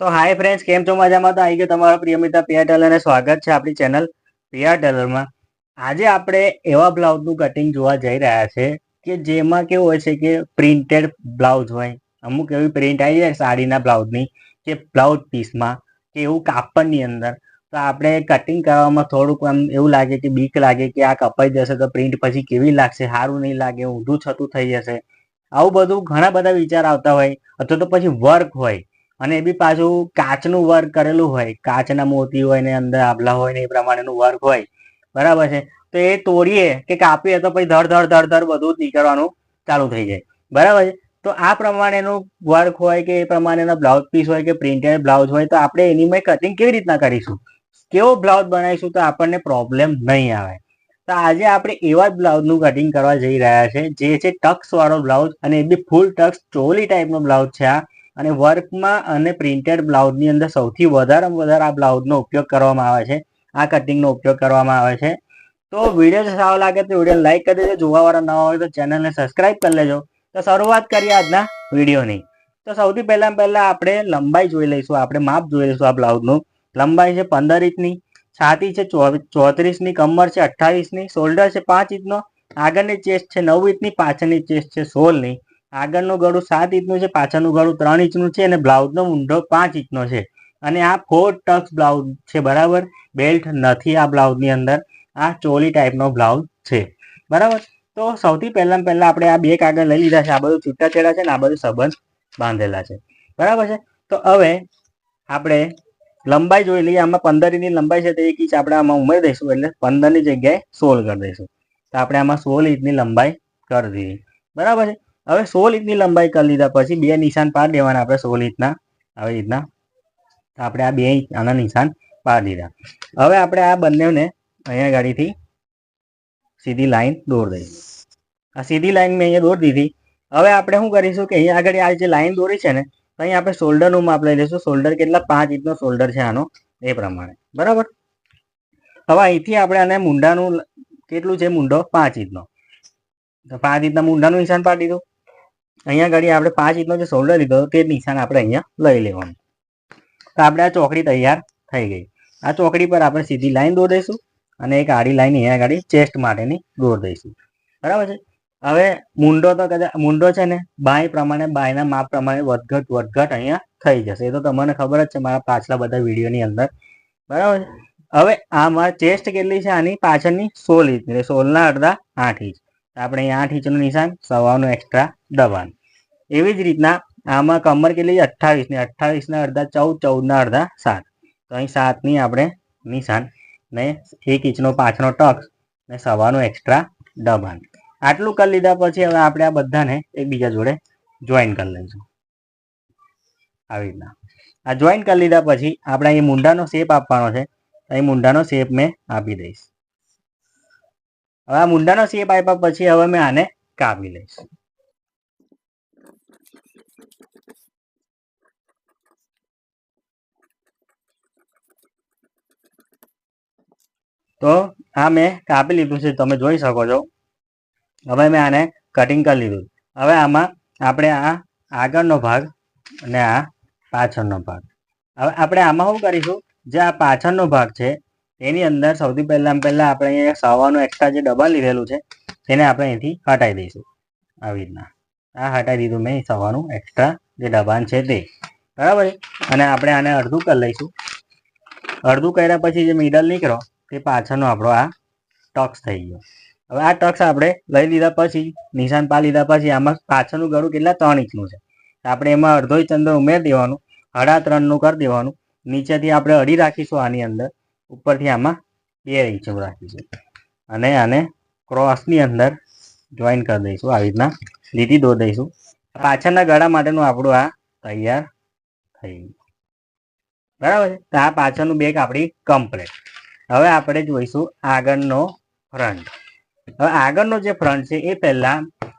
તો hi friends કેમ છો? મજામાં? તો આવી ગયો તમારો પ્રિય મિત્ર પિયા ટેલરને સ્વાગત છે આપણી ચેનલ પિયા ટેલરમાં આજે આપણે એવા બ્લાઉઝનું કટિંગ જોવા જઈ રહ્યા છે કે જેમાં કેવું હોય છે કે પ્રિન્ટેડ બ્લાઉઝ હોય. અમુક એવી પ્રિન્ટ આવી જાય સાડીના બ્લાઉઝની કે બ્લાઉઝ પીસમાં કે એવું કાપડની અંદર. તો આપણે કટિંગ કરવામાં થોડુંક આમ એવું લાગે કે બીક લાગે કે આ કપાઈ જશે તો પ્રિન્ટ પછી કેવી લાગશે? સારું નહીં લાગે, ઊંધું છતું થઈ જશે. આવું બધું ઘણા બધા વિચાર આવતા હોય. અથવા તો પછી વર્ક હોય. અને એ બી પાછું કાચનું વર્ક કરેલું હોય. કાચના મોતી હોય ને અંદર આભલા હોય ને એ પ્રમાણેનું વર્ક હોય. બરાબર છે? તો એ તોડીએ કે કાપીએ તો પછી ધડ ધડ ધડ ધડ બધું જ નીકળવાનું ચાલુ થઈ જાય. બરાબર છે? તો આ પ્રમાણેનું વર્ક હોય કે એ પ્રમાણેના બ્લાઉઝ પીસ હોય કે પ્રિન્ટેડ બ્લાઉઝ હોય તો આપણે એની મેં કટિંગ કેવી રીતના કરીશું? કેવો બ્લાઉઝ બનાવીશું તો આપણને પ્રોબ્લેમ નહીં આવે. તો આજે આપણે એવા જ બ્લાઉઝનું કટિંગ કરવા જઈ રહ્યા છે. જે છે ટક્સ વાળો બ્લાઉઝ અને એ બી ફૂલ ટક્સ ચોલી ટાઈપનો બ્લાઉઝ છે આ. અને વર્કમાં અને પ્રિન્ટેડ બ્લાઉઝની અંદર સૌથી વધારેમાં વધારે આ બ્લાઉઝનો ઉપયોગ કરવામાં આવે છે. આ કટિંગનો ઉપયોગ કરવામાં આવે છે. તો વીડિયો સારો લાગે તો વીડિયો લાઈક કરી દેજો. જોવાવાળા ન હોય તો ચેનલને સબસ્ક્રાઈબ કરી લેજો. તો શરૂઆત કરીએ આજના વિડીયોની. તો સૌથી પહેલાં પહેલાં આપણે લંબાઈ જોઈ લઈશું. આપણે માપ જોઈ લઈશું આ બ્લાઉઝનું. લંબાઈ છે પંદર ઇંચની, છાતી છે ચોત્રીસની, કમર છે અઠ્ઠાવીસની, શોલ્ડર છે પાંચ ઇંચનો, આગળની ચેસ્ટ છે નવ ઇંચની, પાછળની ચેસ્ટ છે સોળની. આગળનું ગળું સાત ઇંચનું છે, પાછળનું ગળું ત્રણ ઇંચનું છે અને બ્લાઉઝનો ઊંડો પાંચ ઇંચનો છે. અને આ ફોર ટક્સ બ્લાઉઝ છે, બરાબર? બેલ્ટ નથી આ બ્લાઉઝની અંદર. આ ચોલી ટાઈપનો બ્લાઉઝ છે. બરાબર? તો સૌથી પહેલા પહેલા આપણે આ બે કાગળ લઈ લીધા છે. આ બધું છૂટાછેડા છે ને આ બધું સંબંધ બાંધેલા છે. બરાબર છે? તો હવે આપણે લંબાઈ જોઈ લઈએ. આમાં પંદર ઇંચની લંબાઈ છે તો એક ઇંચ આપણે આમાં ઉમેરી દઈશું એટલે પંદરની જગ્યાએ સોળ કરી દઈશું. તો આપણે આમાં સોળ ઇંચની લંબાઈ કરી દઈએ. બરાબર છે? હવે સોળ ઇંચની લંબાઈ કરી લીધા પછી બે નિશાન પાડી દેવાના આપણે સોળ ઇંચના. આવી રીતના. આપણે આ બે ઇંચ આના નિશાન પાડી દીધા. હવે આપણે આ બંનેને અહીંયા ગાડીથી સીધી લાઈન દોર દઈશું આ સીધી લાઈન મેં અહીંયા દોર દીધી. હવે આપણે શું કરીશું કે અહીંયા આગળ આ જે લાઈન દોરી છે ને અહીંયા આપણે શોલ્ડરનું માપ લઈ લઈશું. શોલ્ડર કેટલા? પાંચ ઇંચનો શોલ્ડર છે આનો, એ પ્રમાણે. બરાબર? હવે અહીંથી આપણે આને મુંડાનું કેટલું છે મુંડો? પાંચ ઇંચનો. તો પાંચ ઇંચના મુંડાનું નિશાન પાડી દીધું. અહીંયા ઘડી આપણે પાંચ ઇંચનો જે શોલ્ડર લીધો તે નિશાન આપણે અહીંયા લઈ લેવાનું. તો આપણે આ ચોકડી તૈયાર થઈ ગઈ. આ ચોકડી પર આપણે સીધી લાઈન દોર દઈશું અને એક આડી લાઈન અહીંયા ગાડી ચેસ્ટ માટેની દોર દઈશું. બરાબર છે? હવે મુંડો તો કદાચ, મુંડો છે ને, બાય પ્રમાણે, બાયના માપ પ્રમાણે વધઘટ વધઘટ અહીંયા થઈ જશે. એ તો તમને ખબર જ છે મારા પાછલા બધા વિડીયોની અંદર. બરાબર છે? હવે આ મારા ચેસ્ટ કેટલી છે? આની પાછળની સોળ ઇંચ, એટલે સોળના અડધા આઠ ઇંચ. આપણે આઠ ઇંચનું નિશાન સવાનું એક્સ્ટ્રા દબાણ. એવી જ રીતના આમાં કમર કેટલી? અઠ્ઠાવીસની અઠ્ઠાવીસના અડધા ચૌદ, ચૌદના અડધા સાત. તો અહીં સાતની આપણે નિશાન ને એક ઇંચનો પાછળનો ટક્સ ને સવાનું એક્સ્ટ્રા દબાણ. આટલું કરી લીધા પછી હવે આપણે આ બધાને એકબીજા જોડે જોઈન કરી લઈશું. આવી રીતના. આ જોઈન કરી લીધા પછી આપણે અહીં મુંડાનો શેપ આપવાનો છે. અહીં મુંડાનો શેપ મેં આપી દઈશ. હવે આ મુંડાનો શેપ આપ્યા પછી હવે મેં આને કાપી લઈશ. તો આ મેં કાપી લીધું છે, તમે જોઈ શકો છો. હવે મેં આને કટિંગ કરી લીધું. હવે આમાં આપણે આ આગળનો ભાગ અને આ પાછળનો ભાગ. હવે આપણે આમાં શું કરીશું? જે આ પાછળનો ભાગ છે એની અંદર સૌથી પહેલાં પહેલાં આપણે અહીંયા સવાનું એક્સ્ટ્રા જે ડબલ લીધેલું છે, તેને આપણે અહીંથી હટાવી દઈશું. આવી રીતના. આ હટાવી દીધું મેં સવાનું એક્સ્ટ્રા જે ડબાન છે તે. બરાબર અને આપણે આને અડધું કરી લઈશું. અડધું કર્યા પછી જે મિડલ નીકળો તે પાછળનો આપણો આ ટક્સ થઈ ગયો. હવે આ ટક્સ આપણે લઈ લીધા પછી, નિશાન પા લીધા પછી, આમાં પાછળનું ગળું કેટલા? ત્રણ ઇંચનું છે. આપણે એમાં અડધો ઇંચ અંદર ઉમેરી દેવાનું અઢા ત્રણનું કરી દેવાનું. નીચેથી આપણે અડી રાખીશું આની અંદર. ઉપરથી આમાં બે ઇંચનું રાખીશું અને આને ક્રોસની અંદર જોઈન કરી દઈશું, આવી રીતના લીટી દોર દઈશું. પાછળના ગળા માટેનું આપણું આ તૈયાર થઈ ગયું. બરાબર છે? તો આ પાછળનું બેગ આપણી કમ્પ્લેટ હવે આપણે જોઈશું આગળનો ફ્રન્ટ હવે આગળનો જે ફ્રન્ટ છે, એ પહેલા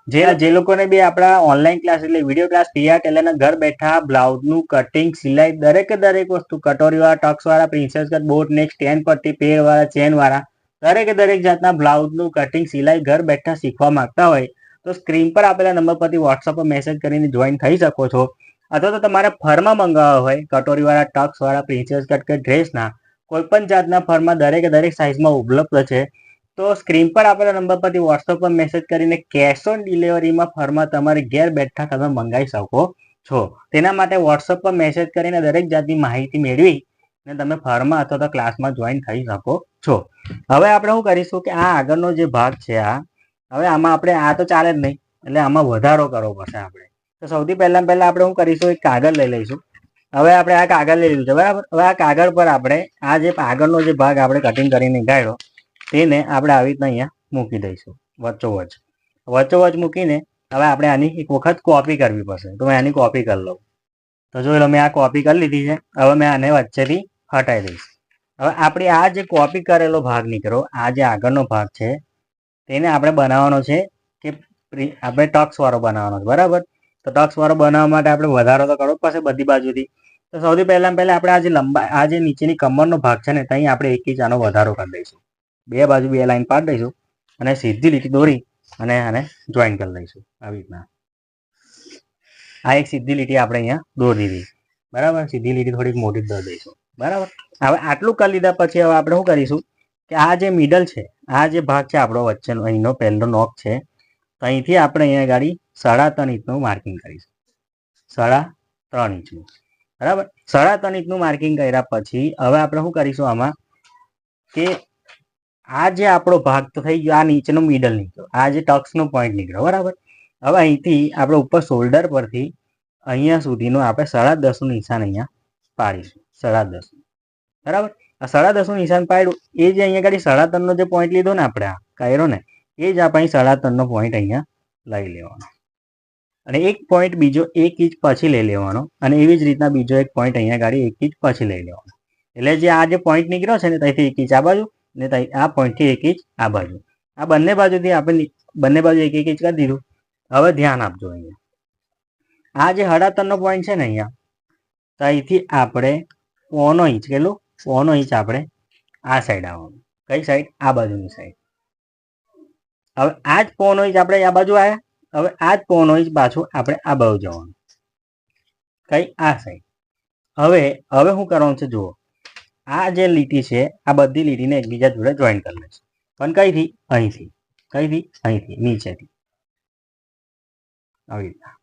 જે જે લોકોને બી આપણા ઓનલાઈન ક્લાસ એટલે વીડિયો ક્લાસ તૈયાર કરેલા ઘર બેઠા બ્લાઉઝનું કટિંગ સિલાઈ દરેકે દરેક વસ્તુ, કટોરીવાળા, ટક્સવાળા princess cut boat neck stand પટ્ટી પેરવાળા ચેનવાળા દરેકે દરેક જાતના બ્લાઉઝનું કટિંગ સિલાઈ ઘર બેઠા શીખવા માંગતા હોય, તો સ્ક્રીન પર આપેલા નંબર પરથી વોટ્સઅપ પર મેસેજ કરીને જોઈન થઈ શકો છો. અથવા તો તમારે ફરમાં મંગાવવા હોય, કટોરીવાળા, ટક્સવાળા પ્રિન્સેસ કટ કે ડ્રેસના કોઈ પણ જાતના ફરમાં દરેકે દરેક સાઇઝમાં ઉપલબ્ધ છે. તો સ્ક્રીન પર આપેલા નંબર પરથી વોટ્સઅપ પર મેસેજ કરીને કેશ ઓન ડિલિવરીમાં ફરમાં તમારે ઘેર બેઠા તમે મંગાવી શકો છો. તેના માટે વોટ્સઅપ પર મેસેજ કરીને દરેક જાતની માહિતી મેળવી ને તમે ફરમાં અથવા તો ક્લાસમાં જોઈન થઈ શકો છો. હવે આપણે શું કરીશું કે આ આગળનો જે ભાગ છે આ, હવે આમાં આપણે આ તો ચાલે જ નહીં, એટલે આમાં વધારો કરવો પડશે આપણે. તો સૌથી પહેલા પહેલા આપણે શું કરીશું, એક કાગળ લઈ લઈશું. હવે આપણે આ કાગળ લઈ લીધું છે, બરાબર? હવે આ કાગળ પર આપણે આ જે આગળનો જે ભાગ આપણે કટિંગ કરીને ગાળ્યો તેને આપણે આવી રીતના અહીંયા મૂકી દઈશું વચ્ચોવચ વચ્ચોવચ મૂકીને હવે આપણે આની એક વખત કોપી કરવી પડશે. તો મેં આની કોપી કરી લઉં. તો જોઈ લો મેં આ કોપી કરી લીધી છે. હવે મેં આને વચ્ચેથી હટાવી દઈશ. હવે આપણે આ જે કોપી કરેલો ભાગ નીકળ્યો, આ જે આગળનો ભાગ છે, તેને આપણે બનાવવાનો છે કે આપણે ટક્સવાળો બનાવવાનો છે. બરાબર? તો ટક્સવાળો બનાવવા માટે આપણે વધારો તો કરવો જ પડશે બધી બાજુથી. તો સૌથી પહેલા પહેલા આપણે આ જે લંબા આ જે નીચેની કમરનો ભાગ છે ને, ત્યાં આપણે એક ઇંચ આનો વધારો કરી દઈશું. બે બાજુ બે લાઈન પાડી દઈશું અને સીધી લીટી દોરી અને આને જોઈન કરી લઈશું આવી રીતના. આ એક સીધી લીટી આપણે અહીંયા દોરી દીધી. બરાબર? સીધી લીટી થોડીક મોટી દોરી દઈશું. બરાબર? હવે આટલું કરી લીધા પછી હવે આપણે શું કરીશું કે આ જે મિડલ છે, આ જે ભાગ છે આપણો વચ્ચેનો, અહીંનો પહેલો નોક છે, તો અહીંથી આપણે અહીંયા ગાડી સાડા ત્રણ ઇંચનું માર્કિંગ કરીશું. સાડા ત્રણ ઇંચનું. બરાબર? સાડા ત્રણ ઇંચનું માર્કિંગ કર્યા પછી હવે આપણે શું કરીશું આમાં કે આ જે આપણો ભાગ તો થઈ ગયો આ નીચેનો મિડલ નીકળ્યો આ જે ટક્સનો પોઈન્ટ નીકળ્યો બરાબર? હવે અહીંથી આપણે ઉપર શોલ્ડર પરથી અહીંયા સુધીનું આપણે સાડા દસનું નિશાન અહીંયા પાડીશું. સાડા દસ. બરાબર? આ સાડા દસનું નિશાન પાડ્યું, એ જે અહીંયા આગળ સાડા ત્રણનો જે પોઈન્ટ લીધો ને આપણે આ કર્યો ને, એ જ આપણે સાડા ત્રણનો પોઈન્ટ અહીંયા લઈ લેવાનો. અને એક પોઈન્ટ બીજો એક ઇંચ પછી લઈ લેવાનો અને એવી જ રીતના બીજો એક પોઈન્ટ અહીંયા ગાડી એક ઇંચ પછી લઈ લેવાનો. એટલે જે આ જે પોઈન્ટ નીકળ્યો છે ને, ત્યાંથી એક ઇંચ આ બાજુ ને આ પોઈન્ટથી એક ઇંચ આ બાજુ. આ બંને બાજુથી આપણે બંને બાજુ એક એક ઇંચ કરી દીધું. હવે ધ્યાન આપજો અહીંયા. આ જે હડાતરનો પોઈન્ટ છે ને અહીંયા ત્યાંથી આપણે પોનો ઇંચ કેટલું? પોનો ઇંચ આપણે આ સાઈડ આવવાનું. કઈ સાઈડ આ બાજુની સાઈડ હવે આ જ પોનો ઇંચ આપણે આ બાજુ આવ્યા હવે આ જ પોનો ઇંચ પાછું આપણે આ બાજુ જવાનું. કઈ? આ સાઈડ હવે હવે શું કરવાનું છે, જુઓ. આ જે લીટી છે, આ બધી લીટીને એકબીજા જોડે જોઈન કરી લઈશું પણ કઈથી? અહીંથી. કઈથી? અહીંથી. નીચેથી. આવી રીતના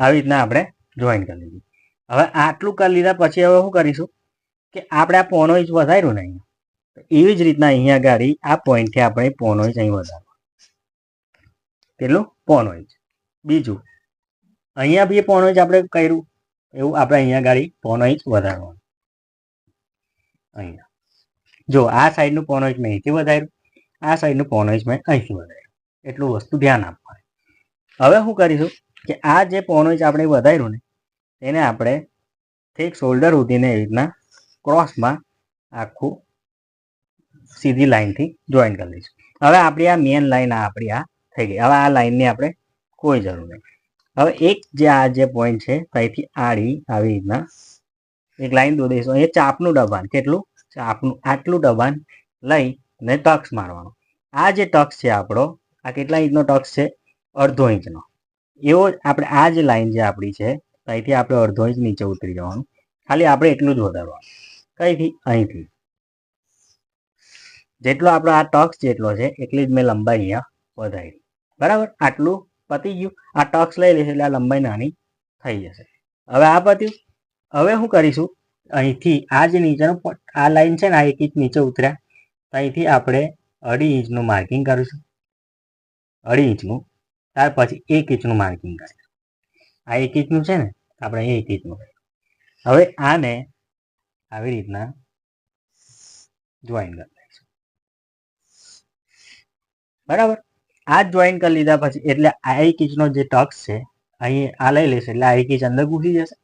આવી રીતના. આપણે જોઈન કરી લીધી. હવે આટલું કરી લીધા પછી હવે શું કરીશું? કે આપણે આ પોનો ઇંચ વધાર્યું ને અહીંયા. એવી જ રીતના અહીંયા ગાડી આ પોઈન્ટથી આપણે પોનો ઇંચ અહીં વધારવા કેટલું? પોનો ઇંચ બીજું. અહીંયા બી પોનો ઇંચ આપણે કર્યું. એવું આપણે અહીંયા ગાડી પોનો ઇંચ વધારવાનું. અહીંયા. જો, આ સાઈડનું પોનો ઇંચ મેં અહીંથી વધાર્યું. આ સાઈડનું પોનો ઇંચ મેં અહીંથી વધાર્યું. એટલું વસ્તુ ધ્યાન આપવાનું. હવે શું કરીશું કે આ જે પોનો ઇંચ આપણે વધાર્યું ને એને આપણે ઠીક શોલ્ડર સુધીને એવી રીતના ક્રોસમાં આખું સીધી લાઇનથી જોઈન કરી લઈશું હવે આપણી આ મેન લાઇન આ આપણી આ થઈ ગઈ. હવે આ લાઈનની આપણે કોઈ જરૂર નહીં. હવે એક જે આ જે પોઈન્ટ છે, ત્યાંથી આડી આવી રીતના એક લાઈન દો દઈશું અહીંયા ચાપનું દબાણ કેટલું? ચાપનું આટલું દબાણ લઈ ને ટક્સ મારવાનો. આ જે ટક્સ છે આપણો, આ કેટલા ઇંચનો ટક્સ છે? અડધો ઇંચનો. એવો જ આપણે આ જે લાઈન જે આપણી છે, ત્યાંથી આપણે અડધો ઇંચ નીચે ઉતરી જવાનું. ખાલી આપણે એટલું જ વધારવાનું. કઈથી? અહીંથી. જેટલો આપણો આ ટક્સ જેટલો છે, એટલી જ મેં લંબાઈ અહીંયા વધારી. બરાબર? આટલું પતી ગયું. આ ટક્સ લઈ લઈશું એટલે આ લંબાઈ નાની થઈ જશે. હવે આ પત્યું. હવે શું કરીશું. અહીંથી આ જે નીચેનો આ લાઈન છે ને, આ એક ઇંચ નીચે ઉતર્યા. અહીંથી આપણે અઢી ઇંચનું માર્કિંગ કરીશું. અઢી ઇંચનું. ત્યાર પછી એક ઇંચનું માર્કિંગ કરીશું. આ એક ઇંચનું છે ને આપણે અહીં એક ઇંચનું હવે આને આવી રીતના જોઈન કરી દઈશું બરાબર? આ જોઈન કરી લીધા પછી, એટલે આઈ કીચનો જે ટક્સ છે, અહીં આ લઈ લેશે, એટલે આઈ કીચ અંદર ઘૂસી જશે,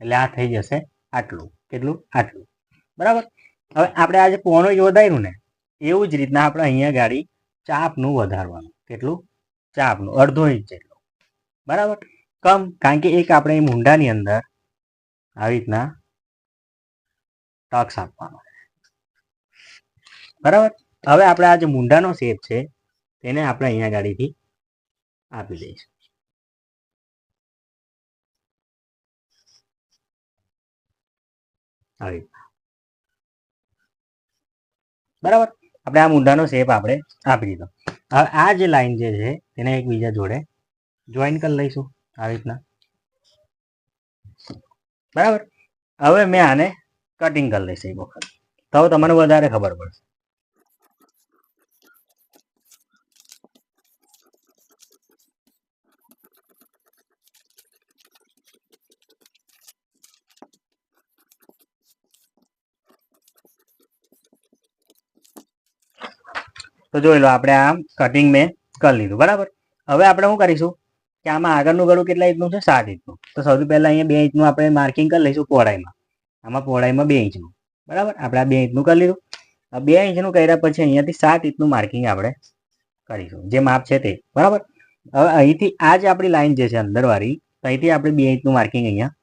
એટલે આ થઈ જશે આટલું, કેટલું? આટલું. બરાબર? હવે આપણે આજે પોનો વધાર્યું ને, એવું જ રીતના આપણે અહીંયા ગાડી ચાપનું વધારવાનું. કેટલું? ચાપનું, અડધો ઇંચ જેટલું. બરાબર? કમ, કારણ કે એક આપણે મુંડાની અંદર આવી રીતના ટક્સ આપવાનો. બરાબર? હવે આપણે આ જે મુંડાનો શેપ છે તેને આપણે અહીંયા ગાડીથી આપી દઈશું. આવી. બરાબર? આપણે આ મુદ્દાનો શેપ આપણે આપી દીધો. હવે આ જે લાઈન જે છે, તેને એકબીજા જોડે જોઈન કરી લઈશું આવી રીતના. બરાબર? હવે મેં આને કટિંગ કરી લઈશ એક વખત. તો તમને વધારે ખબર પડશે. તો જોઈ લો, આપણે આમ કટિંગ મેં કરી લીધું, બરાબર? હવે આપણે શું કરીશું કે આમાં આગળનું ગળું કેટલા ઇંચનું છે? સાત ઇંચનું. તો સૌથી પહેલા અહીંયા બે ઇંચનું આપણે માર્કિંગ કરી લઈશું પહોળાઈમાં. આમાં પહોળાઈમાં બે ઇંચનું. બરાબર? આપણે આ બે ઇંચનું કરી લીધું. બે ઇંચનું કર્યા પછી અહીંયાથી સાત ઇંચનું માર્કિંગ આપણે કરીશું. જે માપ છે તે. બરાબર? હવે અહીંથી આ જે આપણી લાઈન જે છે અંદરવાળી અહીંથી આપણે બે ઇંચનું માર્કિંગ અહીંયા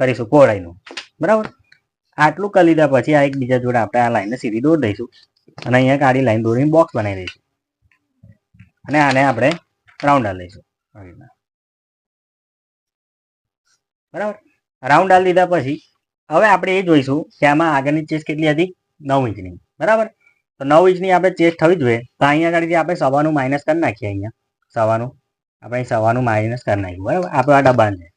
કરીશું, પહોળાઈનું. બરાબર? આટલું કરી લીધા પછી આ એકબીજા જોડે આપણે આ લાઈનને સીધી દોરી દઈશું. અને અહીંયા કાળી લાઈન દોરીને બોક્સ બનાવી દઈશું. અને આને આપણે રાઉન્ડ લઈશું બરાબર? રાઉન્ડ આલી લીધા પછી, હવે આપણે એ જોઈશું કે આમાં આગળની ચેસ્ટ કેટલી હતી? નવ ઇંચની. બરાબર? તો નવ ઇંચની આપણે ચેસ્ટ થવી જોઈએ. તો અહીંયા આગળથી આપણે સવાનું માઇનસ કરી નાખીએ અહીંયા. સવાનું આપણે સવાનું માઇનસ કરી નાખ્યું. બરાબર? આપણું આ દબાણ છે.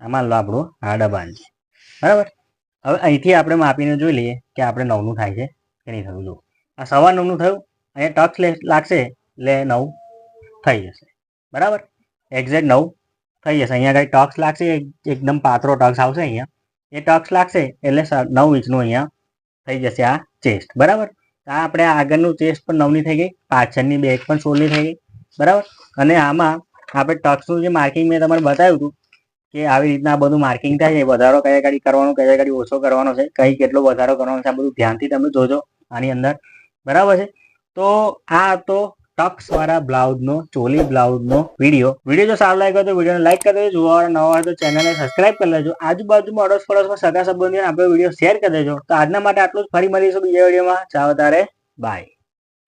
આમાં લો આપણું આ દબાણ છે. બરાબર? હવે અહીંથી આપણે માપીને જોઈ લઈએ કે આપણે નવનું થાય છે કે નહીં થયું. જો આ સવા નવનું થયું. અહીંયા ટક્સ લાગશે એટલે નવ થઈ જશે. બરાબર? એક્ઝેક્ટ નવ થઈ જશે. અહીંયા આગળ ટક્સ લાગશે, એકદમ પાતળો ટક્સ આવશે અહીંયા. એ ટક્સ લાગશે એટલે નવ ઇંચનું અહીંયા થઈ જશે આ ચેસ્ટ. બરાબર? આ આપણે આગળનું ચેસ્ટ પણ નવની થઈ ગઈ. પાછળની બેક પણ સોળની થઈ ગઈ. બરાબર? અને આમાં આપણે ટક્સનું જે માર્કિંગ મેં તમને બતાવ્યું હતું કે આવી રીતના બધું માર્કિંગ થાય છે. વધારો કયા ગાડી કરવાનો, કયા ગાડી ઓછો કરવાનો છે, કઈ કેટલો વધારો કરવાનો છે, આ બધું ધ્યાનથી તમે જોજો. આની અંદર બરાબર છે? તો આ તો ટક્સ વાળા બ્લાઉઝનો ચોલી બ્લાઉઝનો વીડિયો વીડિયો જો સારો લાગ્યો તો વિડીયોને લાઈક કરી દેજો. જોવા નવા હોય તો ચેનલને સબસ્ક્રાઈબ કરી લેજો. આજુબાજુમાં અડોસ પડોશમાં સગા સંબંધીઓને આપણે વીડિયો શેર કરી દેજો. તો આજના માટે આટલું જ. ફરી મળીશું બીજા વિડીયોમાં ચાલો તારે બાય